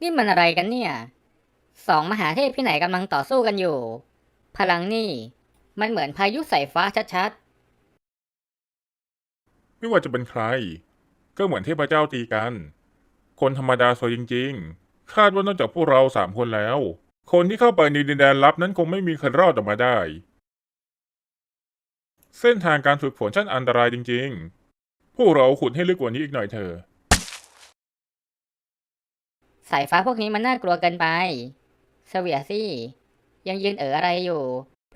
นี่มันอะไรกันเนี่ย สองมหาเทพที่ไหนกำลังต่อสู้กันอยู่ พลังนี่ มันเหมือนพายุสายฟ้าชัดไม่ว่าจะเป็นใคร ก็เหมือนเทพเจ้าตีกัน คนธรรมดาโซจริง ๆ คาดว่านอกจากพวกเราสามคนแล้ว คนที่เข้าไปในดินแดนลับนั้นคงไม่มีใครรอดออกมาได้ เส้นทางการฝึกฝนช่างอันตรายจริง ๆ พวกเราขุดให้ลึกกว่านี้อีกหน่อยเถอะ สายฟ้าพวกนี้มันน่ากลัวเกินไปเสวียซี่ ยังยืนเอ๋ออะไรอยู่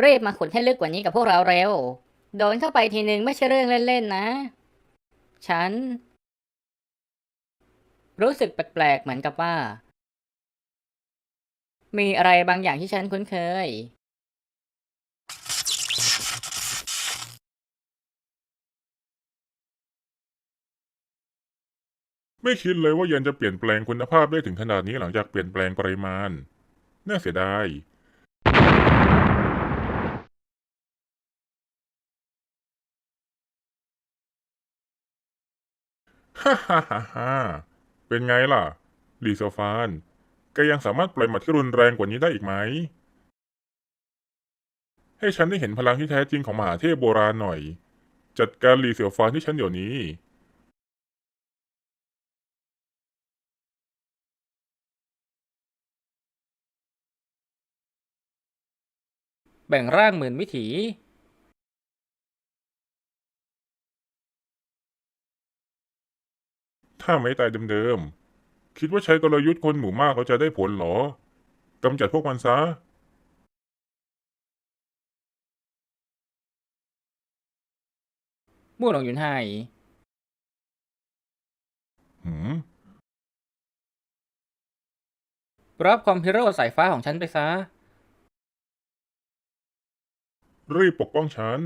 รีบมาขุดให้ลึกกว่านี้กับพวกเราเร็ว โดนเข้าไปทีนึงไม่ใช่เรื่องเล่นๆนะ ฉัน รู้สึกแปลกๆเหมือนกับว่า มีอะไรบางอย่างที่ฉันคุ้นเคย ไม่คิดเลยว่ายันจะเปลี่ยนแปลงคุณภาพได้ถึงขนาดนี้หลังจากเปลี่ยนแปลงปริมาณ น่าเสียดาย ฮ่าฮ่าฮ่าฮ่าเป็นไงล่ะ ลีโซฟานแกยังสามารถปล่อยหมัดที่รุนแรงกว่านี้ได้อีกไหม ให้ฉันได้เห็นพลังที่แท้จริงของมหาเทพโบราณหน่อย จัดการลีเซียวฟานที่ฉันเดี๋ยวนี้ แบ่งร่างหมื่นวิถีถ้าไม่ตายเดิมๆ คิดว่าใช้กลยุทธ์คนหมู่มากเราจะได้ผลเหรอกำจัดพวกมันซะ มู่หลงหยุนไห่หืม รับคอมพิวเตอร์สายฟ้าของฉันไปซะ รีบปกป้องฉัน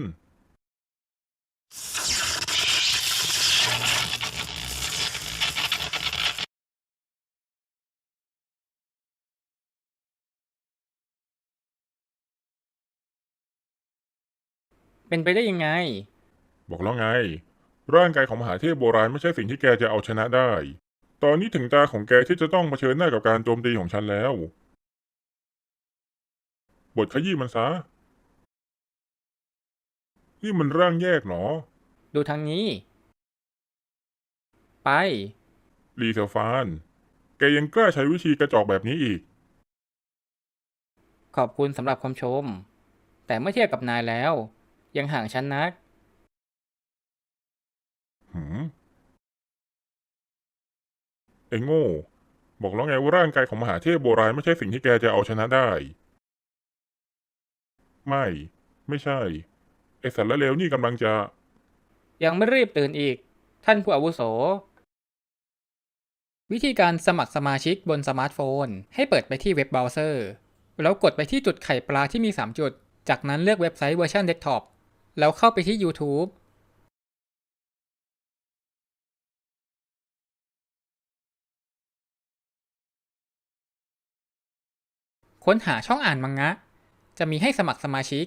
เป็นไปได้ยังไง บอกแล้วไง ร่างกายของมหาเทพโบราณไม่ใช่สิ่งที่แกจะเอาชนะได้ ตอนนี้ถึงตาของแกที่จะต้องเผชิญหน้ากับการโจมตีของฉันแล้ว บทขยี้มันซะ นี่มันร่างแยกเหรอดูทางนี้ ไป ลีเซลฟาน แกยังกล้าใช้วิธีกระจอกแบบนี้อีก ขอบคุณสำหรับคำชม แต่เมื่อเทียบกับนายแล้ว ยังห่างฉันนัก หืมไอ้โง่ บอกแล้วไงว่าร่างกายของมหาเทพโบราณไม่ใช่สิ่งที่แกจะเอาชนะได้ ไม่ ไม่ใช่ ไอ้สารเลวนี่กำลังจะ ยังไม่รีบตื่นอีก ท่านผู้อาวุโส วิธีการสมัครสมาชิกบนสมาร์ทโฟน ให้เปิดไปที่เว็บเบราว์เซอร์ แล้วกดไปที่จุดไข่ปลาที่มี 3 จุด จากนั้นเลือกเว็บไซต์เวอร์ชันเดสก์ท็อปแล้วเข้าไปที่ YouTube ค้นหาช่องอ่านมังงะ จะมีให้สมัครสมาชิก